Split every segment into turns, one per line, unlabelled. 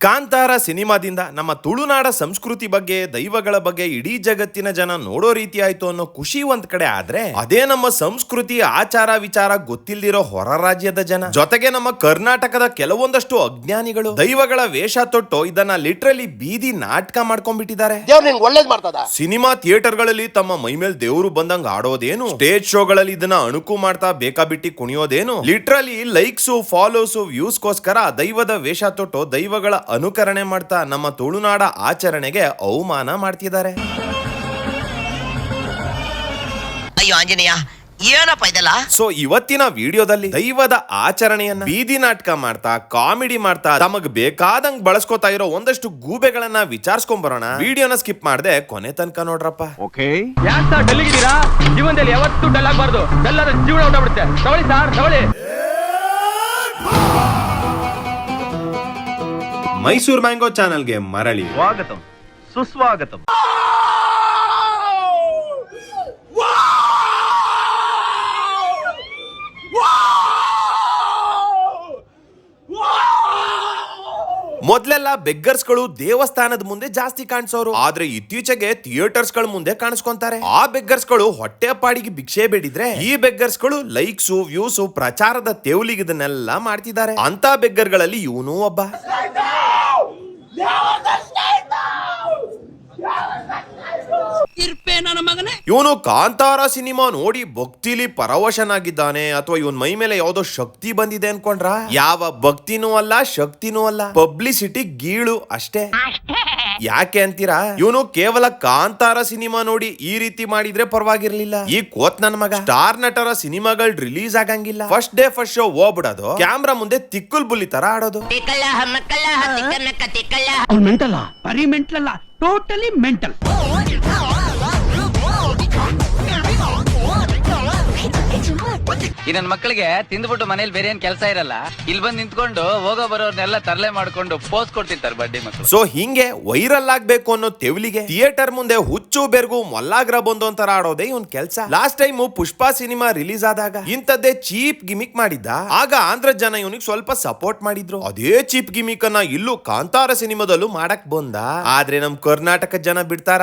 ಕಾಂತಾರ ಸಿನಿಮಾದಿಂದ ನಮ್ಮ ತುಳುನಾಡ ಸಂಸ್ಕೃತಿ ಬಗ್ಗೆ ದೈವಗಳ ಬಗ್ಗೆ ಇಡೀ ಜಗತ್ತಿನ ಜನ ನೋಡೋ ರೀತಿ ಆಯ್ತು ಅನ್ನೋ ಖುಷಿ ಒಂದ್ ಕಡೆ ಆದ್ರೆ ಅದೇ ನಮ್ಮ ಸಂಸ್ಕೃತಿ ಆಚಾರ ವಿಚಾರ ಗೊತ್ತಿಲ್ದಿರೋ ಹೊರ ರಾಜ್ಯದ ಜನ. ಜೊತೆಗೆ ನಮ್ಮ ಕರ್ನಾಟಕದ ಕೆಲವೊಂದಷ್ಟು ಅಜ್ಞಾನಿಗಳು ದೈವಗಳ ವೇಷ ತೊಟ್ಟು ಇದನ್ನ ಲಿಟ್ರಲಿ ಬೀದಿ ನಾಟಕ ಮಾಡ್ಕೊಂಡ್ಬಿಟ್ಟಿದ್ದಾರೆ.
ಸಿನಿಮಾ ಥಿಯೇಟರ್ಗಳಲ್ಲಿ ಮಾಡ್ತದ?
ಸಿನಿಮಾ ಥಿಯೇಟರ್ಗಳಲ್ಲಿ ತಮ್ಮ ಮೈಮೇಲ್ ದೇವರು ಬಂದಂಗ ಆಡೋದೇನು? ಸ್ಟೇಜ್ ಶೋಗಳಲ್ಲಿ ಇದನ್ನ ಅಣುಕು ಮಾಡ್ತಾ ಬೇಕಾಬಿಟ್ಟಿ ಕುಣಿಯೋದೇನು? ಲಿಟ್ರಲಿ ಲೈಕ್ಸು ಫಾಲೋಸು ವ್ಯೂಸ್ಗೋಸ್ಕರ ದೈವದ ವೇಷ ತೊಟ್ಟು ದೈವಗಳ ಅನುಕರಣೆ ಮಾಡ್ತಾ ನಮ್ಮ ತುಳುನಾಡ ಆಚರಣೆಗೆ ಅವಮಾನ ಮಾಡ್ತಿದ್ದಾರೆ.
ಅಯ್ಯೋ ಆಂಜನೇಯ ಏನಪ್ಪ ಇದೆಲ್ಲ?
ಸೊ ಇವತ್ತಿನ ವಿಡಿಯೋದಲ್ಲಿ ದೈವದ ಆಚರಣೆಯನ್ನ ಬೀದಿ ನಾಟಕ ಮಾಡ್ತಾ ಕಾಮಿಡಿ ಮಾಡ್ತಾ ತಮಗ್ ಬೇಕಾದಂಗ್ ಬಳಸ್ಕೊತಾ ಇರೋ ಒಂದಷ್ಟು ಗೂಬೆಗಳನ್ನ ವಿಚಾರಿಸ್ಕೊಂಡ್ ಬರೋಣ ವಿಡಿಯೋನ ಸ್ಕಿಪ್ ಮಾಡದೆ ಕೊನೆ ತನಕ ನೋಡ್ರಪ್ಪ. ಓಕೆ.
ಯಾಕೆ ಸರ್ ಡಲ್ಲಿಗಿದ್ದೀರಾ? ಜೀವನದಲ್ಲಿ ಯಾವತ್ತೂ ಡಲ್ ಆಗ್ಬಾರ್ದು. ಡಲ್ ಆದ್ರೆ ಜೀವನ ಹೊಟ್ಟಬಿಡುತ್ತೆ ತಗೊಳ್ಳಿ ಸರ್ ತಗೊಳ್ಳಿ.
ಮೈಸೂರ್ ಮ್ಯಾಂಗೋ ಚಾನಲ್ಗೆ ಮರಳಿ.
ಸ್ವಾಗತ. ಸುಸ್ವಾಗತ.
ಮೊದ್ಲೆಲ್ಲ ಬೆಗ್ಗರ್ಸ್ಗಳು ದೇವಸ್ಥಾನದ ಮುಂದೆ ಜಾಸ್ತಿ ಕಾಣಿಸೋರು. ಆದ್ರೆ ಇತ್ತೀಚೆಗೆ ಥಿಯೇಟರ್ಸ್ಗಳ ಮುಂದೆ ಕಾಣಿಸ್ಕೊಂತಾರೆ. ಆ ಬೆಗ್ಗರ್ಸ್ಗಳು ಹೊಟ್ಟೆ ಪಾಡಿಗೆ ಭಿಕ್ಷೆ ಬೇಡಿದ್ರೆ ಈ ಬೆಗ್ಗರ್ಸ್ಗಳು ಲೈಕ್ಸು ವ್ಯೂಸು ಪ್ರಚಾರದ ತೆವಲಿಗೆ ಇದನ್ನೆಲ್ಲ ಮಾಡ್ತಿದ್ದಾರೆ. ಅಂತ ಬೆಗ್ಗರ್ಗಳಲ್ಲಿ ಇವನೂ ಇವನು ಒಬ್ಬ. ಇವನು ಕಾಂತಾರ ಸಿನಿಮಾ ನೋಡಿ ಭಕ್ತಿಲಿ ಪರವಶನಾಗಿದ್ದಾನೆ ಅಥವಾ ಇವನ್ ಮೈ ಮೇಲೆ ಯಾವ್ದೋ ಶಕ್ತಿ ಬಂದಿದೆ ಅನ್ಕೊಂಡ್ರ? ಯಾವ ಭಕ್ತಿನೂ ಅಲ್ಲ ಶಕ್ತಿನೂ ಅಲ್ಲ. ಪಬ್ಲಿಸಿಟಿ ಗೀಳು ಅಷ್ಟೇ. ಯಾಕೆ ಅಂತೀರಾ? ಇವನು ಕೇವಲ ಕಾಂತಾರ ಸಿನಿಮಾ ನೋಡಿ ಈ ರೀತಿ ಮಾಡಿದ್ರೆ ಪರವಾಗಿರ್ಲಿಲ್ಲ. ಈ ಕೋತ್ ನನ್ ಮಗ. ಸ್ಟಾರ್ ನಟರ ಸಿನಿಮಾಗಳು ರಿಲೀಸ್ ಆಗಂಗಿಲ್ಲ. ಫಸ್ಟ್ ಡೇ ಫಸ್ಟ್ ಶೋ ಹೋಗ್ಬಿಡೋದು ಕ್ಯಾಮ್ರಾ ಮುಂದೆ ತಿಕ್ಕುಲ್ ಬುಲ್ಲಿ ತರ ಆಡೋದು.
ಮೆಂಟಲ್ ಬರೀ ಮೆಂಟಲ್ ಅಲ್ಲ ಟೋಟಲಿ ಮೆಂಟಲ್
ಈ ನನ್ ಮಕ್ಕಳಿಗೆ ತಿಂದ್ಬಿಟ್ಟು ಮನೇಲಿ ಬೇರೆ ಏನ್ ಕೆಲಸ ಇರಲ್ಲ ಇಲ್ಲಿ ಬಂದು ನಿಂತ್ಕೊಂಡು ಹೋಗೋ ಬರೋರ್ನೆಲ್ಲ ತರಲೆ ಮಾಡ್ಕೊಂಡು ಪೋಸ್ ಕೊಡ್ತಿರ್ತಾರೆ ಬಡ್ಡಿ ಮಕ್ಕಳು
ಸೊ ಹಿಂಗೆ ವೈರಲ್ ಆಗ್ಬೇಕು ಅನ್ನೋ ತೆವಲಿಗೆ ಥಿಯೇಟರ್ ಮುಂದೆ ಹುಚ್ಚು ಬೆರ್ಗು ಮೊಲ್ಲಾಗ್ರ ಬಂದು ಅಂತರ ಆಡೋದೇ ಇವನ್ ಕೆಲಸ. Last time Pushpa cinema release ಆದಾಗ ಇಂಥದ್ದೇ ಚೀಪ್ ಗಿಮಿಕ್ ಮಾಡಿದ್ದ. ಆಗ ಆಂಧ್ರ ಜನ ಇವನಿಗೆ ಸ್ವಲ್ಪ ಸಪೋರ್ಟ್ ಮಾಡಿದ್ರು. ಅದೇ ಚೀಪ್ ಗಿಮಿಕ್ ಅನ್ನ ಇಲ್ಲೂ ಕಾಂತಾರ ಸಿನಿಮಾದಲ್ಲೂ ಮಾಡಕ್ ಬಂದ. ಆದ್ರೆ ನಮ್ ಕರ್ನಾಟಕ ಜನ ಬಿಡ್ತಾರ?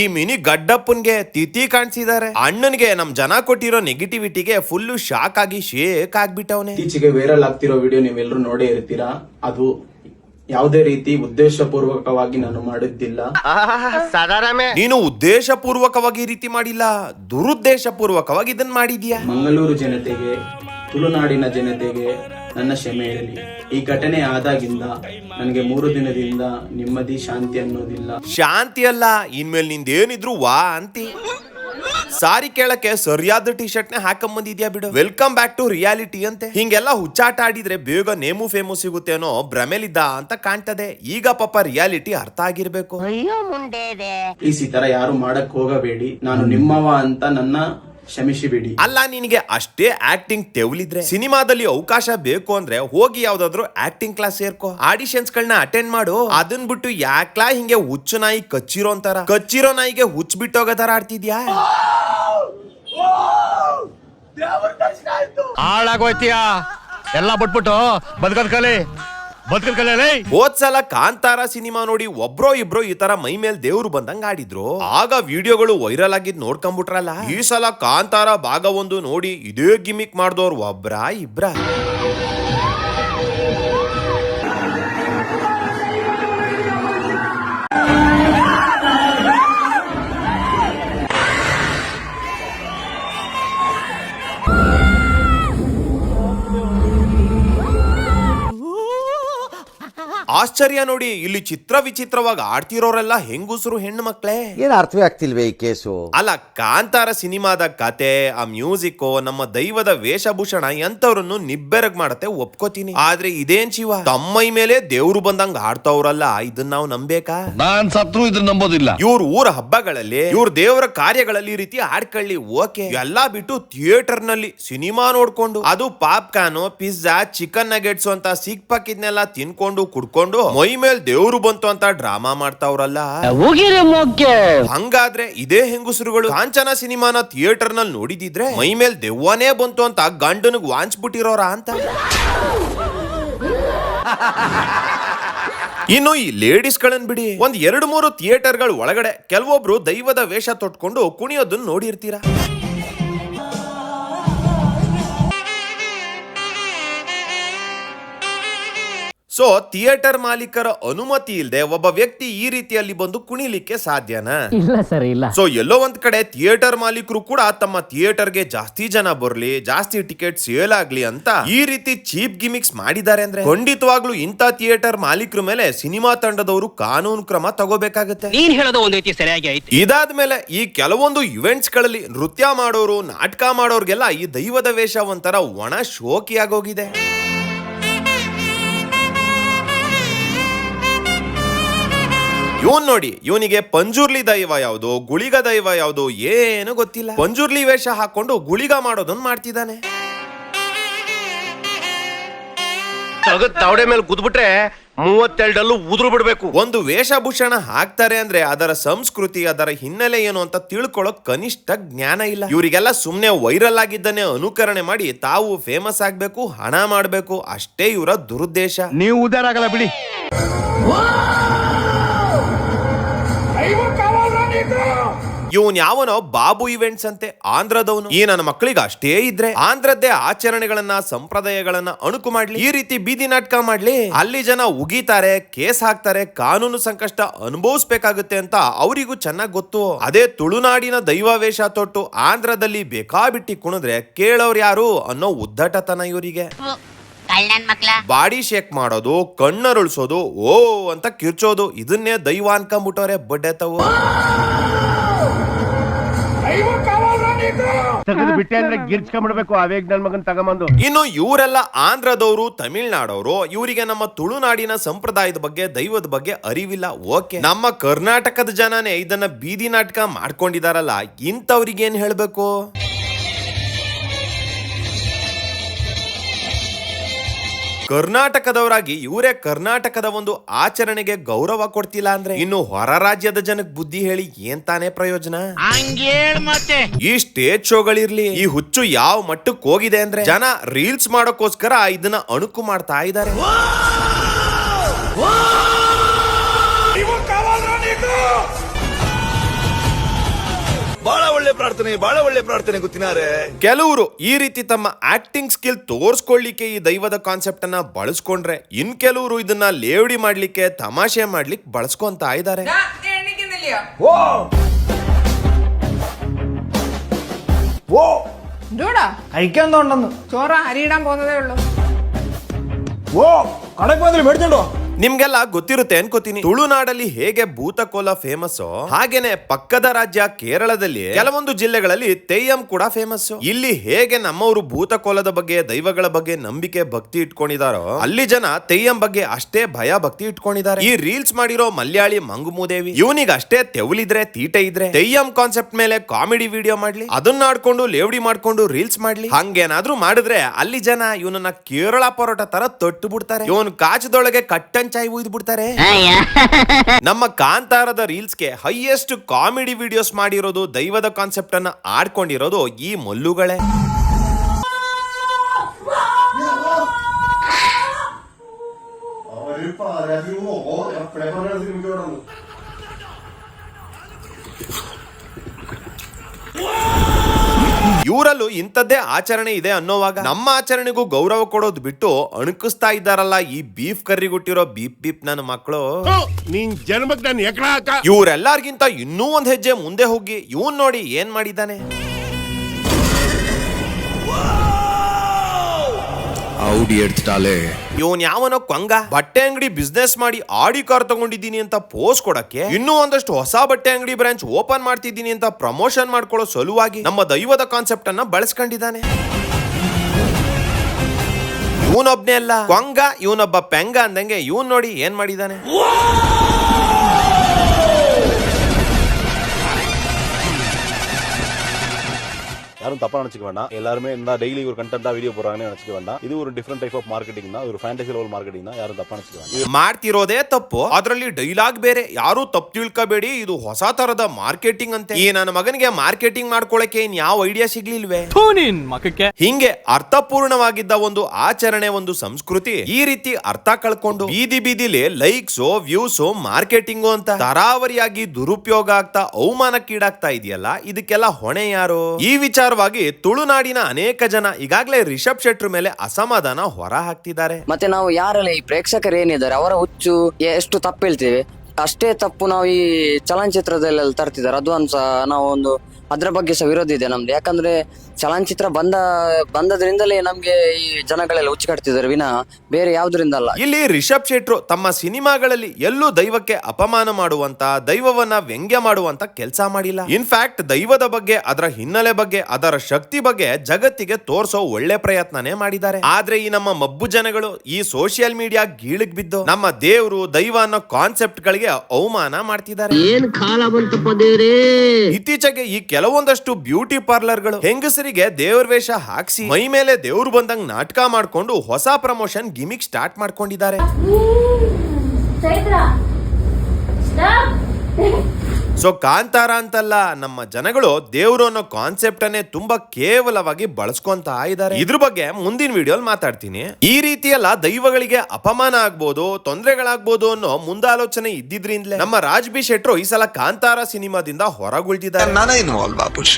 ಈ ಮಿನಿ ಗಡ್ಡಪ್ಪನ್ಗೆ ತಿಥಿ ಕಾಣಿಸಿದ್ದಾರೆ ಅಣ್ಣನ್ಗೆ ನಮ್ ಜನ ಕೊಟ್ಟಿರೋ ನೆಗೆಟಿವಿಟಿಗೆ ಫುಲ್ ಶಾಕ್ ಆಗಿ ಶೇಕ್ ಆಗ್ಬಿಟ್ಟವನೆ.
ಇತ್ತೀಚೆಗೆ ವೈರಲ್ ಆಗ್ತಿರೋ ವಿಡಿಯೋ ನೀವೆಲ್ಲರೂ ನೋಡೇ ಇರ್ತೀರಾ? ಅದು ಯಾವುದೇ ರೀತಿ ಉದ್ದೇಶಪೂರ್ವಕವಾಗಿ ನಾನು ಮಾಡಿದ್ದಿಲ್ಲ.
ನೀನು ಉದ್ದೇಶ ಪೂರ್ವಕವಾಗಿ ಈ ರೀತಿ ಮಾಡಿಲ್ಲ ದುರುದ್ದೇಶ ಪೂರ್ವಕವಾಗಿ ಇದನ್ನ ಮಾಡಿದ್ಯಾ?
ಮಂಗಳೂರು ಜನತೆಗೆ ತುಳುನಾಡಿನ ಜನತೆಗೆ ನನ್ನ ಕ್ಷಮೆ ಇರಲಿ ಈ ಘಟನೆ ಆದಾಗಿಂದ ನನಗೆ ಮೂರು ದಿನದಿಂದ ನೆಮ್ಮದಿ ಶಾಂತಿ ಅನ್ನೋದಿಲ್ಲ.
ಶಾಂತಿ ಅಲ್ಲ ಇನ್ಮೇಲೆ ನಿಂದೇನಿದ್ರು ವಾ ಅಂತಿ ಸಾರಿ ಕೇಳಕ್ಕೆ ಸರಿಯಾದ ಟಿ ಶರ್ಟ್ನ ಹಾಕೊಂಬಂದಿದ್ಯಾ ಬಿಡು. ವೆಲ್ಕಮ್ ಬ್ಯಾಕ್ ಟು ರಿಯಾಲಿಟಿ ಅಂತೆ. ಹಿಂಗೆಲ್ಲ ಹುಚ್ಚಾಟ ಆಡಿದ್ರೆ ಬೇಗ ನೇಮು ಫೇಮು ಸಿಗುತ್ತೆ ಅನ್ನೋ ಭ್ರಮೆಲಿದ್ದ ಅಂತ ಕಾಣ್ತದೆ. ಈಗ ಪಾಪ ರಿಯಾಲಿಟಿ ಅರ್ಥ ಆಗಿರ್ಬೇಕು.
ಈ ತರ ಯಾರು ಮಾಡಕ್ ಹೋಗಬೇಡಿ. ನಾನು ನಿಮ್ಮವ ಅಂತ ನನ್ನ ಕ್ಷಮಿಸಿಬಿಡಿ.
ಅಲ್ಲ ನಿನಗೆ ಅಷ್ಟೇ ಆಕ್ಟಿಂಗ್ ತೆವಲಿದ್ರೆ ಸಿನಿಮಾದಲ್ಲಿ ಅವಕಾಶ ಬೇಕು ಅಂದ್ರೆ ಹೋಗಿ ಯಾವ್ದಾದ್ರು ಆಕ್ಟಿಂಗ್ ಕ್ಲಾಸ್ ಸೇರ್ಕೋ. ಆಡಿಷನ್ಸ್ ಗಳನ್ನ ಅಟೆಂಡ್ ಮಾಡು. ಅದನ್ ಬಿಟ್ಟು ಯಾಕ್ಲಾ ಹಿಂಗೆ ಹುಚ್ಚು ನಾಯಿ ಕಚ್ಚಿರೋ ಅಂತಾರ? ಕಚ್ಚಿರೋ ನಾಯಿಗೆ ಹುಚ್ಚ ಬಿಟ್ಟೋಗೋ ತರ ಆಡ್ತಿದ್ಯಾ?
ಹಾಳಾಗೋಯ್ತೀಯ? ಎಲ್ಲ ಬಿಟ್ಬಿಟ್ಟು ಬದುಕದ್ ಕಲಿ. ಬದುಕದ್ ಸಲ
ಹೋದ್ಸಲ ಕಾಂತಾರ ಸಿನಿಮಾ ನೋಡಿ ಒಬ್ರೋ ಇಬ್ರೋ ಈ ತರ ಮೈ ಮೇಲ್ ದೇವ್ರು ಬಂದಂಗ ಆಡಿದ್ರು. ಆಗ ವಿಡಿಯೋಗಳು ವೈರಲ್ ಆಗಿದ್ ನೋಡ್ಕೊಂಡ್ಬಿಟ್ರಲ್ಲ ಈ ಸಲ ಕಾಂತಾರ ಭಾಗ ಒಂದು ನೋಡಿ ಇದೇ ಗಿಮಿಕ್ ಮಾಡ್ದವ್ರು ಒಬ್ರ ಇಬ್ರ. ಆಶ್ಚರ್ಯ ನೋಡಿ ಇಲ್ಲಿ ಚಿತ್ರ ವಿಚಿತ್ರವಾಗಿ ಆಡ್ತಿರೋರೆಲ್ಲ ಹೆಂಗುಸರು ಹೆಣ್ಣು ಮಕ್ಳೇ
ಏನ್ ಅರ್ಥವೇ ಆಗ್ತಿಲ್ವೇ ಈ ಕೇಸು?
ಅಲ್ಲ ಕಾಂತಾರ ಸಿನಿಮಾದ ಕತೆ ಆ ಮ್ಯೂಸಿಕ್ ನಮ್ಮ ದೈವದ ವೇಷಭೂಷಣ ಎಂತವ್ರನ್ನು ನಿಬ್ಬೆರಗ್ ಮಾಡತ್ತೆ ಒಪ್ಕೋತೀನಿ. ಆದ್ರೆ ಇದೇನ್ ಶಿವ? ತಮ್ಮೈ ಮೇಲೆ ದೇವ್ರು ಬಂದಂಗ ಆಡ್ತವ್ರಲ್ಲ ಇದನ್ನ ನಾವು ನಂಬೇಕಾ?
ನಾನ್ ಸತ್ರು ಇದನ್ನ ನಂಬೋದಿಲ್ಲ.
ಇವ್ರ ಊರ ಹಬ್ಬಗಳಲ್ಲಿ ಇವ್ರ ದೇವರ ಕಾರ್ಯಗಳಲ್ಲಿ ಈ ರೀತಿ ಆಡ್ಕೊಳ್ಳಿ ಓಕೆ. ಎಲ್ಲಾ ಬಿಟ್ಟು ಥಿಯೇಟರ್ನಲ್ಲಿ ಸಿನಿಮಾ ನೋಡ್ಕೊಂಡು ಅದು ಪಾಪ್ಕಾರ್ನ್ ಪಿಜ್ಜಾ ಚಿಕನ್ ನಗೆಟ್ಸ್ ಅಂತ ಸಿಕ್ ಪಕ್ಕಿದ್ನೆಲ್ಲ ತಿನ್ಕೊಂಡು ಕುಡ್ಕೊಂಡು ಮೈ ಮೇಲ್ ದೇವ್ರು ಬಂತು ಅಂತ ಡ್ರಾಮಾ ಮಾಡ್ತಾವ್ರಲ್ಲ. ಹಂಗಾದ್ರೆ ಇದೇ ಹೆಂಗುಸರುಗಳು ಕಾಂಚನ ಸಿನಿಮಾನ ಥಿಯೇಟರ್ನಲ್ಲಿ ನೋಡಿದಿದ್ರೆ ಮೈ ಮೇಲ್ ದೆವ್ವನೇ ಬಂತು ಅಂತ ಗಂಡನಿಗೆ ವಾಂಚ್ಬಿಟ್ಟಿರೋರ ಅಂತ. ಇನ್ನು ಈ ಲೇಡೀಸ್ ಗಳನ್ ಬಿಡಿ. ಒಂದ್ ಎರಡು ಮೂರು ಥಿಯೇಟರ್ಗಳ ಒಳಗಡೆ ಕೆಲವೊಬ್ರು ದೈವದ ವೇಷ ತೊಟ್ಕೊಂಡು ಕುಣಿಯೋದನ್ನ ನೋಡಿರ್ತೀರಾ. ಸೊ ಥಿಯೇಟರ್ ಮಾಲೀಕರ ಅನುಮತಿ ಇಲ್ಲದೆ ಒಬ್ಬ ವ್ಯಕ್ತಿ ಈ ರೀತಿಯಲ್ಲಿ ಬಂದು ಕುಣಿಲಿಕ್ಕೆ ಸಾಧ್ಯನಾ?
ಇಲ್ಲ ಸರ್ ಇಲ್ಲ.
ಸೊ ಎಲ್ಲೋ ಒಂದ್ ಕಡೆ ಥಿಯೇಟರ್ ಮಾಲೀಕರು ಕೂಡ ತಮ್ಮ ಥಿಯೇಟರ್ಗೆ ಜಾಸ್ತಿ ಜನ ಬರ್ಲಿ ಜಾಸ್ತಿ ಟಿಕೆಟ್ ಸೇಲ್ ಆಗ್ಲಿ ಅಂತ ಈ ರೀತಿ ಚೀಪ್ ಗಿಮಿಕ್ಸ್ ಮಾಡಿದ್ದಾರೆ ಅಂದ್ರೆ? ಖಂಡಿತವಾಗ್ಲೂ ಇಂಥ ಥಿಯೇಟರ್ ಮಾಲೀಕರ ಮೇಲೆ ಸಿನಿಮಾ ತಂಡದವರು ಕಾನೂನು ಕ್ರಮ ತಗೋಬೇಕಾಗುತ್ತೆ.
ನೀನ್ ಹೇಳೋದು ಒಂದ್ ರೀತಿ ಸರಿಯಾಗಿ ಇದಾದ
ಇದಾದ್ಮೇಲೆ ಈ ಕೆಲವೊಂದು ಇವೆಂಟ್ಸ್ಗಳಲ್ಲಿ ನೃತ್ಯ ಮಾಡೋರು ನಾಟಕ ಮಾಡೋರ್ಗೆಲ್ಲ ಈ ದೈವದ ವೇಷ ಒಂಥರ ಒಣ ಶೋಕಿ ಇವನ್ ನೋಡಿ ಇವನಿಗೆ ಪಂಜುರ್ಲಿ ದೈವ ಯಾವುದು ಗುಳಿಗ ದೈವ ಯಾವುದು ಏನು ಗೊತ್ತಿಲ್ಲ. ಪಂಜುರ್ಲಿ ವೇಷ ಹಾಕೊಂಡು ಗುಳಿಗ ಮಾಡೋದನ್ನ ಮಾಡ್ತಿದ್ದಾನೆ.
ತವಡೆ ಮೇಲೆ ಕುದ್ಬಿಟ್ರೆ ಮೂವತ್ತೆರಡಲ್ಲೂ ಉದುರು ಬಿಡ್ಬೇಕು.
ಒಂದು ವೇಷಭೂಷಣ ಹಾಕ್ತಾರೆ ಅಂದ್ರೆ ಅದರ ಸಂಸ್ಕೃತಿ ಅದರ ಹಿನ್ನೆಲೆ ಏನು ಅಂತ ತಿಳ್ಕೊಳ್ಳೋಕ್ ಕನಿಷ್ಠ ಜ್ಞಾನ ಇಲ್ಲ. ಇವರಿಗೆಲ್ಲ ಸುಮ್ನೆ ವೈರಲ್ ಆಗಿದ್ದನ್ನೇ ಅನುಕರಣೆ ಮಾಡಿ ತಾವು ಫೇಮಸ್ ಆಗ್ಬೇಕು ಹಣ ಮಾಡ್ಬೇಕು ಅಷ್ಟೇ ಇವರ ದುರುದ್ದೇಶ.
ನೀವು ಉದಾರ ಆಗಲ್ಲ ಬಿಡಿ.
ಇವನ್ ಯಾವನೋ ಬಾಬು ಇವೆಂಟ್ಸ್ ಅಂತೆ ಆಂಧ್ರದವನು. ಈ ನನ್ನ ಮಕ್ಕಳಿಗೆ ಅಷ್ಟೇ ಇದ್ರೆ ಆಂಧ್ರದ್ದೇ ಆಚರಣೆಗಳನ್ನ ಸಂಪ್ರದಾಯಗಳನ್ನ ಅಣುಕು ಮಾಡ್ಲಿ. ಈ ರೀತಿ ಬೀದಿ ನಾಟಕ ಮಾಡ್ಲಿ. ಅಲ್ಲಿ ಜನ ಉಗಿತಾರೆ ಕೇಸ್ ಹಾಕ್ತಾರೆ ಕಾನೂನು ಸಂಕಷ್ಟ ಅನುಭವಿಸ್ಬೇಕಾಗುತ್ತೆ ಅಂತ ಅವರಿಗೂ ಚೆನ್ನಾಗ್ ಗೊತ್ತು. ಅದೇ ತುಳುನಾಡಿನ ದೈವಾವೇಶ ತೊಟ್ಟು ಆಂಧ್ರದಲ್ಲಿ ಬೇಕಾಬಿಟ್ಟಿ ಕುಣಿದ್ರೆ ಕೇಳೋರ್ ಯಾರು ಅನ್ನೋ ಉದ್ದಟತನ ಇವರಿಗೆ. ಬಾಡಿ ಶೇಕ್ ಮಾಡೋದು ಕಣ್ಣರುಳಿಸೋದು ಓ ಅಂತ ಕಿರ್ಚೋದು ಇದನ್ನೇ ದೈವ ಬಡ್ಡೆ ಬಡ್ಡೆತವು
ತೆಗೆದು ಬಿಟ್ಟೆ ಅಂದ್ರೆ ಗಿರ್ಚ್ಕೊಂಡ್ಬಿಡ್ಬೇಕು. ಅವೇಗ್ ನನ್ ಮಗನ್ ತಗೊಂಬಂದು.
ಇನ್ನು ಇವರೆಲ್ಲ ಆಂಧ್ರದವರು ತಮಿಳ್ನಾಡವರು ಇವರಿಗೆ ನಮ್ಮ ತುಳುನಾಡಿನ ಸಂಪ್ರದಾಯದ ಬಗ್ಗೆ ದೈವದ ಬಗ್ಗೆ ಅರಿವಿಲ್ಲ. ಓಕೆ. ನಮ್ಮ ಕರ್ನಾಟಕದ ಜನನೇ ಇದನ್ನ ಬೀದಿ ನಾಟಕ ಮಾಡ್ಕೊಂಡಿದಾರಲ್ಲ ಇಂಥವ್ರಿಗೆ ಏನ್ ಹೇಳ್ಬೇಕು? ಕರ್ನಾಟಕದವರಾಗಿ ಇವರೇ ಕರ್ನಾಟಕದ ಒಂದು ಆಚರಣೆಗೆ ಗೌರವ ಕೊಡ್ತಿಲ್ಲ ಅಂದ್ರೆ ಇನ್ನು ಹೊರ ರಾಜ್ಯದ ಜನಕ್ ಬುದ್ಧಿ ಹೇಳಿ ಏನ್ ತಾನೇ ಪ್ರಯೋಜನ?
ಮತ್ತೆ.
ಈ ಸ್ಟೇಜ್ ಶೋಗಳಿರ್ಲಿ ಈ ಹುಚ್ಚು ಯಾವ ಮಟ್ಟಕ್ಕೆ ಹೋಗಿದೆ ಅಂದ್ರೆ ಜನ ರೀಲ್ಸ್ ಮಾಡೋಕ್ಕೋಸ್ಕರ ಇದನ್ನ ಅಣುಕು ಮಾಡ್ತಾ ಇದ್ದಾರೆ.
ಪ್ರಾರ್ಥನೆ ಬಹಳ ಒಳ್ಳೆ ಪ್ರಾರ್ಥನೆ ಗೊತ್ತಿನಾರೆ
ಕೆಲವರು ಈ ರೀತಿ ತಮ್ಮ ಆಕ್ಟಿಂಗ್ ಸ್ಕಿಲ್ ತೋರ್ಸ್ಕೊಳ್ಳಿಕ್ಕೆ ಈ ದೈವದ ಕಾನ್ಸೆಪ್ಟ್ ಅನ್ನ ಬಳಸ್ಕೊಂಡ್ರೆ ಇನ್ ಕೆಲವರು ಇದನ್ನ ಲೇವಡಿ ಮಾಡ್ಲಿಕ್ಕೆ ತಮಾಷೆ ಮಾಡ್ಲಿಕ್ಕೆ ಬಳಸ್ಕೊಂತ ಇದ್ದಾರೆ
ജൂടാ
കഴിക്കാന്തോണ്ടെന്ന്
ചോറ അരിയിടാൻ പോകുന്നതേ ഉള്ളൂ
ಓ ಕಡಕ್ ಬಂದ್ರೆ ಮೇಡ್ಕೊಂಡು
ನಿಮ್ಗೆಲ್ಲ ಗೊತ್ತಿರುತ್ತೆ ಅನ್ಕೋತೀನಿ. ತುಳುನಾಡಲ್ಲಿ ಹೇಗೆ ಭೂತಕೋಲ ಫೇಮಸ್ ಹಾಗೇನೆ ಪಕ್ಕದ ರಾಜ್ಯ ಕೇರಳದಲ್ಲಿ ಕೆಲವೊಂದು ಜಿಲ್ಲೆಗಳಲ್ಲಿ ತೆಯ್ಯಂ ಕೂಡ ಫೇಮಸ್ ಇಲ್ಲಿ ಹೇಗೆ ನಮ್ಮವರು ಭೂತಕೋಲದ ಬಗ್ಗೆ, ದೈವಗಳ ಬಗ್ಗೆ ನಂಬಿಕೆ, ಭಕ್ತಿ ಇಟ್ಕೊಂಡಿದಾರೋ, ಅಲ್ಲಿ ಜನ ತೆಯ್ಯಂ ಬಗ್ಗೆ ಅಷ್ಟೇ ಭಯ, ಭಕ್ತಿ ಇಟ್ಕೊಂಡಿದ್ದಾರೆ. ಈ ರೀಲ್ಸ್ ಮಾಡಿರೋ ಮಲ್ಯಾಳಿ ಮಂಗುಮೂದೇವಿ, ಇವನಿಗೆ ಅಷ್ಟೇ ತೆವಲಿದ್ರೆ ತೀಟೆ ಇದ್ರೆ, ತೆಯ್ಯಂ ಕಾನ್ಸೆಪ್ಟ್ ಮೇಲೆ ಕಾಮಿಡಿ ವಿಡಿಯೋ ಮಾಡ್ಲಿ, ಅದನ್ನ ಆಡ್ಕೊಂಡು, ಲೇವಡಿ ಮಾಡ್ಕೊಂಡು ರೀಲ್ಸ್ ಮಾಡ್ಲಿ. ಹಂಗೇನಾದ್ರೂ ಮಾಡಿದ್ರೆ ಅಲ್ಲಿ ಜನ ಇವನನ್ನ ಕೇರಳ ಪರೋಟ ತರ ತೊಟ್ಟು ಬಿಡ್ತಾರೆ. ಇವನ್ ಕಾಚದೊಳಗೆ ಕಟ್ಟಂಚಾಯಿ ಉಯ್ದು ಬಿಡ್ತಾರೆ. ನಮ್ಮ ಕಾಂತಾರದ ರೀಲ್ಸ್ಗೆ ಹೈಯೆಸ್ಟ್ ಕಾಮಿಡಿ ವಿಡಿಯೋಸ್ ಮಾಡಿರೋದು ದೈವದ ಕಾನ್ಸೆಪ್ಟ್ ಅನ್ನ ಆಡ್ಕೊಂಡಿರೋದು ಈ ಮಲ್ಲುಗಳೇ. ಇವರಲ್ಲೂ ಇಂಥದ್ದೇ ಆಚರಣೆ ಇದೆ ಅನ್ನೋವಾಗ ನಮ್ಮ ಆಚರಣೆಗೂ ಗೌರವ ಕೊಡೋದು ಬಿಟ್ಟು ಅಣುಕಿಸ್ತಾ ಇದ್ದಾರಲ್ಲ ಈ ಬೀಫ್ ಕರ್ರಿ ಗುಟ್ಟಿರೋ ಬೀಪ್ ಬೀಪ್ ನನ್ನ ಮಕ್ಕಳು
ನೀನ್ ಜನ್ಮಕ್ ನಾನು
ಇವ್ರೆಲ್ಲಾರ್ಗಿಂತ ಇನ್ನೂ ಒಂದ್ ಹೆಜ್ಜೆ ಮುಂದೆ ಹೋಗಿ ಇವನ್ ನೋಡಿ ಏನ್ ಮಾಡಿದ್ದಾನೆ?
ಔಡಿ ಎಡ್ತಾಳೆ
ಇವನ್ ಯಾವನೋ ಕೊಂಗ, ಬಟ್ಟೆ ಅಂಗಡಿ ಬಿಸ್ನೆಸ್ ಮಾಡಿ ಆಡಿ ಕಾರ್ ತಗೊಂಡಿದ್ದೀನಿ ಅಂತ ಪೋಸ್ ಕೊಡಕ್ಕೆ ಇನ್ನೂ ಒಂದಷ್ಟು ಹೊಸ ಬಟ್ಟೆ ಅಂಗಡಿ ಬ್ರಾಂಚ್ ಓಪನ್ ಮಾಡ್ತಿದ್ದೀನಿ ಅಂತ ಪ್ರಮೋಷನ್ ಮಾಡ್ಕೊಳ್ಳೋ ಸಲುವಾಗಿ ನಮ್ಮ ದೈವದ ಕಾನ್ಸೆಪ್ಟ್ ಅನ್ನ ಬಳಸ್ಕೊಂಡಿದ್ದಾನೆ. ಇವನೊಬ್ನೇ ಅಲ್ಲ, ಕೊಂಗ, ಇವನೊಬ್ಬ ಪೆಂಗ ಅಂದಂಗೆ ಇವನ್ ನೋಡಿ ಏನ್ ಮಾಡಿದಾನೆ
யாரும் தப்பா நினைச்சுக்க வேண்டாம் எல்லாருமே இந்த டெய்லி ஒரு கண்டென்ட்டா வீடியோ போறாங்கன்னு நினைச்சுக்க வேண்டாம் இது ஒரு டிஃப்ரெண்ட் டைப் ஆஃப் மார்க்கெட்டிங் தான் ஒரு ஃபேண்டசி லெவல் மார்க்கெட்டிங் தான் ಯಾರು ತಪ್ಪ ಅನಿಸ್ಕೊಳ್ಳಿ ಇದು
ಮಾಡ್ತಿರೋದೇ ತಪ್ಪು ಅದರಲ್ಲಿ ಡೈಲಾಗ್ ಬೇರೆ ಯಾರು ತಪ್ಪು ತಿಳ್ಕೊಬೇಡಿ ಇದು ಹೊಸ ತರದ ಮಾರ್ಕೆಟಿಂಗ್ ಅಂತೆ ಈ ನನ್ನ ಮಗನಿಗೆ ಮಾರ್ಕೆಟಿಂಗ್ ಮಾಡ್ಕೊಳಕ್ಕೆ ಇನ್ ಯಾವ ಐಡಿಯಾ ಸಿಗ್ಲಿಲ್ವೇ
ನಿನ್ ಮಕ್ಕಕ್ಕೆ
ಹಿಂಗೆ ಅರ್ಥಪೂರ್ಣವಾಗಿದ್ದ ಒಂದು ಆಚರಣೆ ಒಂದು ಸಂಸ್ಕೃತಿ ಈ ರೀತಿ ಅರ್ಥ ಕಳ್ಕೊಂಡು ಬೀದಿ ಬೀದಿಲಿ ಲೈಕ್ಸ್ ವ್ಯೂಸ್ ಮಾರ್ಕೆಟಿಂಗು ಅಂತ ತರಾವರಿಯಾಗಿ ದುರುಪಯೋಗ ಆಗ್ತಾ ಅವಮಾನಕ್ಕೀಡಾಗ್ತಾ ಇದೆಯಲ್ಲ ಇದಕ್ಕೆಲ್ಲ ಹೊಣೆ ಯಾರು ಈ ವಿಚಾರವಾಗಿ ತುಳುನಾಡಿನ ಅನೇಕ ಜನ ಈಗಾಗಲೇ ರಿಷಬ್ ಶೆಟ್ರ್ ಮೇಲೆ ಅಸಮಾಧಾನ ಹೊರ ಹಾಕ್ತಿದ್ದಾರೆ
ಮತ್ತೆ ನಾವು ಯಾರೆಲ್ಲ ಈ ಪ್ರೇಕ್ಷಕರು ಏನಿದ್ದಾರೆ, ಅವರ ಹುಚ್ಚು ಎಷ್ಟು ತಪ್ಪು ಹೇಳ್ತೇವೆ? ಅಷ್ಟೇ ತಪ್ಪು ನಾವು ಈ ಚಲನಚಿತ್ರದಲ್ಲೆಲ್ಲ ತರ್ತಿದ್ದಾರೆ. ಅದು ಅನ್ಸ ನಾವು ಒಂದು ಅದ್ರ ಬಗ್ಗೆ ಸಹ ವಿರೋಧ ಇದೆ ನಮ್ದು. ಯಾಕಂದ್ರೆ ಚಲನಚಿತ್ರ ಬಂದ ಬಂದದ್ರಿಂದಲೇ ನಮ್ಗೆ ಈ ಜನಗಳೆಲ್ಲ ಹುಚ್ಚು ಕಟ್ತಿದ್ದಾರೆ ವಿನ ಬೇರೆ ಯಾವ್ದ್ರಿಂದ ಅಲ್ಲ.
ಇಲ್ಲಿ ರಿಷಬ್ ಶೆಟ್ರು ತಮ್ಮ ಸಿನಿಮಾಗಳಲ್ಲಿ ಎಲ್ಲೂ ದೈವಕ್ಕೆ ಅಪಮಾನ ಮಾಡುವಂತ ದೈವವನ್ನ ವ್ಯಂಗ್ಯ ಮಾಡುವಂತ ಕೆಲಸ ಮಾಡಿಲ್ಲ. ಇನ್ಫ್ಯಾಕ್ಟ್ ದೈವದ ಬಗ್ಗೆ ಅದರ ಹಿನ್ನೆಲೆ ಬಗ್ಗೆ ಅದರ ಶಕ್ತಿ ಬಗ್ಗೆ ಜಗತ್ತಿಗೆ ತೋರ್ಸೋ ಒಳ್ಳೆ ಪ್ರಯತ್ನನೇ ಮಾಡಿದ್ದಾರೆ. ಆದ್ರೆ ಈ ನಮ್ಮ ಮಬ್ಬು ಜನಗಳು ಈ ಸೋಷಿಯಲ್ ಮೀಡಿಯಾ ಗೀಳಿಗ್ ಬಿದ್ದು ನಮ್ಮ ದೇವರು ದೈವ ಅನ್ನೋ ಕಾನ್ಸೆಪ್ಟ್ ಗಳಿಗೆ ಅವಮಾನ ಮಾಡ್ತಿದ್ದಾರೆ.
ಏನ್ ಕಾಲ ಬಂತಪ್ಪ ದೇವ್ರೇ?
ಇತ್ತೀಚೆಗೆ ಈ ಕೆಲವೊಂದಷ್ಟು ಬ್ಯೂಟಿ ಪಾರ್ಲರ್ಗಳು ಹೆಂಗಸರಿಗೆ ದೇವ್ರ ವೇಷ ಹಾಕ್ಸಿ ಮೈ ಮೇಲೆ ದೇವ್ರು ಬಂದಂಗ್ ನಾಟಕ ಮಾಡ್ಕೊಂಡು ಹೊಸ ಪ್ರಮೋಷನ್ ಗಿಮಿಕ್ ಸ್ಟಾರ್ಟ್ ಮಾಡ್ಕೊಂಡಿದ್ದಾರೆ. ಸೊ ಕಾಂತಾರ ಅಂತಲ್ಲ ನಮ್ಮ ಜನಗಳು ದೇವ್ರು ಅನ್ನೋ ಕಾನ್ಸೆಪ್ಟ್ ಅನ್ನೇ ತುಂಬಾ ಕೇವಲವಾಗಿ ಬಳಸ್ಕೊಂತ ಇದ್ದಾರೆ. ಇದ್ರ ಬಗ್ಗೆ ಮುಂದಿನ ವಿಡಿಯೋಲ್ ಮಾತಾಡ್ತೀನಿ. ಈ ರೀತಿಯೆಲ್ಲ ದೈವಗಳಿಗೆ ಅಪಮಾನ ಆಗ್ಬೋದು ತೊಂದರೆಗಳಾಗ್ಬೋದು ಅನ್ನೋ ಮುಂದಾಲೋಚನೆ ಇದ್ದಿದ್ರಿಂದಲೇ ನಮ್ಮ ರಾಜ್ ಬಿ ಶೆಟ್ರು ಈ ಸಲ ಕಾಂತಾರ ಸಿನಿಮಾದಿಂದ ಹೊರಗುಳ್ತಿದ್ದಾರೆ
ನಾನು ಬಾಪುಷ್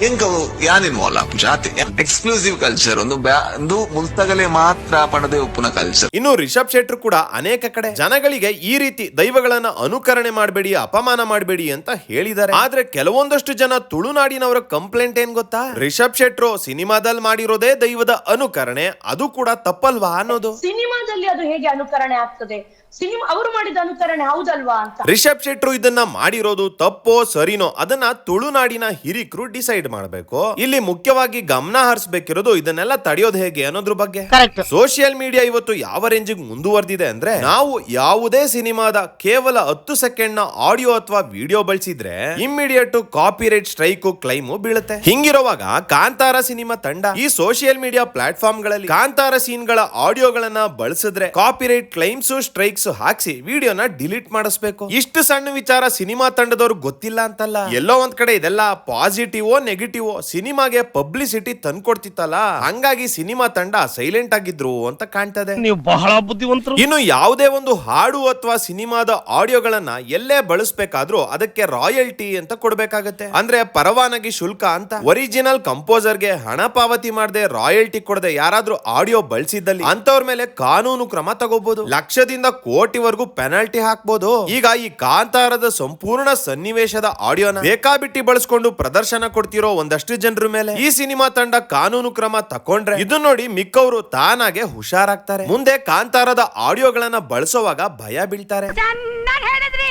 ಇನ್ವಾಲ್ವ್ ಆಪುಷ ಜಾತಿ ಎಕ್ಸ್ಕ್ಲೂಸಿವ್ ಕಲ್ಚರ್ ಒಂದು ಬ್ಯಾ- ಒಂದು ಮುಲ್ತಗಲೆ ಮಾತ್ರ ಪಣದೆ ಉಪ್ಪುನ ಕಲ್ಚರ್
ಇನ್ನು ರಿಷಬ್ ಶೆಟ್ರು ಕೂಡ ಅನೇಕ ಕಡೆ ಜನಗಳಿಗೆ ಈ ರೀತಿ ದೈವಗಳನ್ನ ಅನುಕರಣೆ ಮಾಡಬೇಡಿ ಅಪಮಾನ ಮಾಡಬೇಡಿ ಅಂತ ಹೇಳಿದ್ದಾರೆ. ಆದ್ರೆ ಕೆಲವೊಂದಷ್ಟು ಜನ ತುಳುನಾಡಿನವರ ಕಂಪ್ಲೇಂಟ್ ಏನ್ ಗೊತ್ತಾ? ರಿಷಬ್ ಶೆಟ್ರು ಸಿನಿಮಾದಲ್ಲಿ ಮಾಡಿರೋದೇ ದೈವದ ಅನುಕರಣೆ ಅದು ಕೂಡ ತಪ್ಪಲ್ವಾ ಅನ್ನೋದು?
ಸಿನಿಮಾದಲ್ಲಿ ಅದು ಹೇಗೆ ಅನುಕರಣೆ ಆಗ್ತದೆ? ಸಿನಿಮಾ ಅವರು ಮಾಡಿದ ಅನುಕರಣೆ ಹೌದಲ್ವಾ ಅಂತ.
ರಿಷಬ್ ಶೆಟ್ರು ಇದನ್ನ ಮಾಡಿರೋದು ತಪ್ಪೋ ಸರಿನೋ ಅದನ್ನ ತುಳುನಾಡಿನ ಹಿರಿಕರು ಡಿಸೈಡ್ ಮಾಡಬೇಕು. ಇಲ್ಲಿ ಮುಖ್ಯವಾಗಿ ಗಮನ ಹರಿಸಬೇಕಿರೋದು ಇದನ್ನೆಲ್ಲ ತಡೆಯೋದು ಹೇಗೆ ಅನ್ನೋದ್ರ ಬಗ್ಗೆ. ಸೋಷಿಯಲ್ ಮೀಡಿಯಾ ಇವತ್ತು ಯಾವ ರೇಂಜ್ ಮುಂದುವರೆದಿದೆ ಅಂದ್ರೆ ನಾವು ಯಾವುದೇ ಸಿನಿಮಾದ ಕೇವಲ ಹತ್ತು ಸೆಕೆಂಡ್ನ ಆಡಿಯೋ ಅಥವಾ ವಿಡಿಯೋ ಬಳಸಿದ್ರೆ ಇಮ್ಮಿಡಿಯೇಟ್ ಕಾಪಿರೈಟ್ ಸ್ಟ್ರೈಕ್ ಕ್ಲೈಮು ಬೀಳುತ್ತೆ. ಹಿಂಗಿರುವಾಗ ಕಾಂತಾರ ಸಿನಿಮಾ ತಂಡ ಈ ಸೋಷಿಯಲ್ ಮೀಡಿಯಾ ಪ್ಲಾಟ್ಫಾರ್ಮ್ಗಳಲ್ಲಿ ಕಾಂತಾರ ಸೀನ್ಗಳ ಆಡಿಯೋಗಳನ್ನ ಬಳಸಿದ್ರೆ ಕಾಪಿ ರೈಟ್ ಕ್ಲೈಮ್ಸ್ ಸ್ಟ್ರೈಕ್ಸ್ ಹಾಕ್ಸಿ ವಿಡಿಯೋನ ಡಿಲೀಟ್ ಮಾಡಿಸ್ಬೇಕು. ಇಷ್ಟು ಸಣ್ಣ ವಿಚಾರ ಸಿನಿಮಾ ತಂಡದವ್ರು ಗೊತ್ತಿಲ್ಲ ಅಂತಲ್ಲ. ಎಲ್ಲೋ ಒಂದ್ ಕಡೆ ಇದೆಲ್ಲ ಪಾಸಿಟಿವ್ ನೆಗೆಟಿವ್ ಸಿನಿಮಾಗೆ ಪಬ್ಲಿಸಿಟಿ ತಂದ್ಕೊಡ್ತಿತ್ತಲ್ಲ. ಹಂಗಾಗಿ ಸಿನಿಮಾ ತಂಡ ಸೈಲೆಂಟ್ ಆಗಿದ್ರು ಅಂತ ಕಾಣ್ತದೆ.
ನೀವು ಬಹಳ ಬುದ್ಧಿವಂತರು.
ಇನ್ನು ಯಾವುದೇ ಒಂದು ಹಾಡು ಅಥವಾ ಸಿನಿಮಾದ ಆಡಿಯೋಗಳನ್ನ ಎಲ್ಲೇ ಬಳಸ್ಬೇಕಾದ್ರೂ ಅದಕ್ಕೆ ರಾಯಲ್ಟಿ ಅಂತ ಕೊಡ್ಬೇಕಾಗತ್ತೆ. ಅಂದ್ರೆ ಪರವಾನಗಿ ಶುಲ್ಕ ಅಂತ. ಒರಿಜಿನಲ್ ಕಂಪೋಸರ್ಗೆ ಹಣ ಪಾವತಿ ಮಾಡದೆ ರಾಯಲ್ಟಿ ಕೊಡದೆ ಯಾರಾದ್ರೂ ಆಡಿಯೋ ಬಳಸಿದ್ದಲ್ಲಿ ಅಂತವ್ರ ಮೇಲೆ ಕಾನೂನು ಕ್ರಮ ತಗೋಬಹುದು ಲಕ್ಷದಿಂದ ಕೋಟಿವರೆಗೂ ಪೆನಾಲ್ಟಿ ಹಾಕ್ಬೋದು. ಈಗ ಈ ಕಾಂತಾರದ ಸಂಪೂರ್ಣ ಸನ್ನಿವೇಶದ ಆಡಿಯೋನ ಬೇಕಾಬಿಟ್ಟಿ ಬಳಸ್ಕೊಂಡು ಪ್ರದರ್ಶನ ಕೊಡ್ತಿರೋ ಒಂದಷ್ಟು ಜನರ ಮೇಲೆ ಈ ಸಿನಿಮಾ ತಂಡ ಕಾನೂನು ಕ್ರಮ ತಕೊಂಡ್ರೆ ಇದು ನೋಡಿ ಮಿಕ್ಕವರು ತಾನಾಗೆ ಹುಷಾರಾಗ್ತಾರೆ. ಮುಂದೆ ಕಾಂತಾರದ ಆಡಿಯೋಗಳನ್ನ ಬಳಸುವಾಗ ಭಯ ಬೀಳ್ತಾರೆ.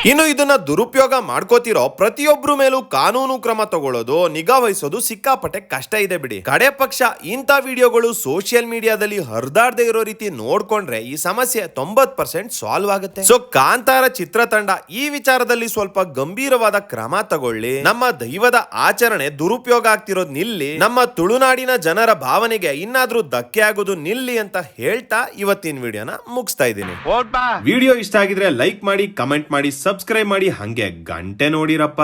ಇನ್ನು ಇದನ್ನ ದುರುಪಯೋಗ ಮಾಡ್ಕೋತಿರೋ ಪ್ರತಿಯೊಬ್ರು ಮೇಲೂ ಕಾನೂನು ಕ್ರಮ ತಗೊಳ್ಳೋದು, ನಿಗಾ ವಹಿಸೋದು ಸಿಕ್ಕಾಪಟ್ಟೆ ಕಷ್ಟ ಇದೆ ಬಿಡಿ. ಕಡೆ ಪಕ್ಷ ಇಂಥ ವಿಡಿಯೋಗಳು ಸೋಷಿಯಲ್ ಮೀಡಿಯಾದಲ್ಲಿ ಹರಿದಾಡದೆ ಇರೋ ರೀತಿ ನೋಡ್ಕೊಂಡ್ರೆ ಈ ಸಮಸ್ಯೆ ತೊಂಬತ್ ಪರ್ಸೆಂಟ್ ಸಾಲ್ವ್ ಆಗುತ್ತೆ. ಸೊ ಕಾಂತಾರ ಚಿತ್ರತಂಡ ಈ ವಿಚಾರದಲ್ಲಿ ಸ್ವಲ್ಪ ಗಂಭೀರವಾದ ಕ್ರಮ ತಗೊಳ್ಳಿ. ನಮ್ಮ ದೈವದ ಆಚರಣೆ ದುರುಪಯೋಗ ಆಗ್ತಿರೋದು ನಿಲ್ಲಿ. ನಮ್ಮ ತುಳುನಾಡಿನ ಜನರ ಭಾವನೆಗೆ ಇನ್ನಾದ್ರೂ ಧಕ್ಕೆ ಆಗೋದು ನಿಲ್ಲಿ ಅಂತ ಹೇಳ್ತಾ ಇವತ್ತಿನ ವಿಡಿಯೋನ ಮುಗಿಸ್ತಾ ಇದ್ದೀನಿ. ವಿಡಿಯೋ ಇಷ್ಟ ಆಗಿದ್ರೆ ಲೈಕ್ ಮಾಡಿ, ಕಮೆಂಟ್ ಮಾಡಿ ಸಬ್ಸ್ಕ್ರೈಬ್ ಮಾಡಿ ಹಂಗೆ ಗಂಟೆ ನೋಡಿರಪ್ಪ.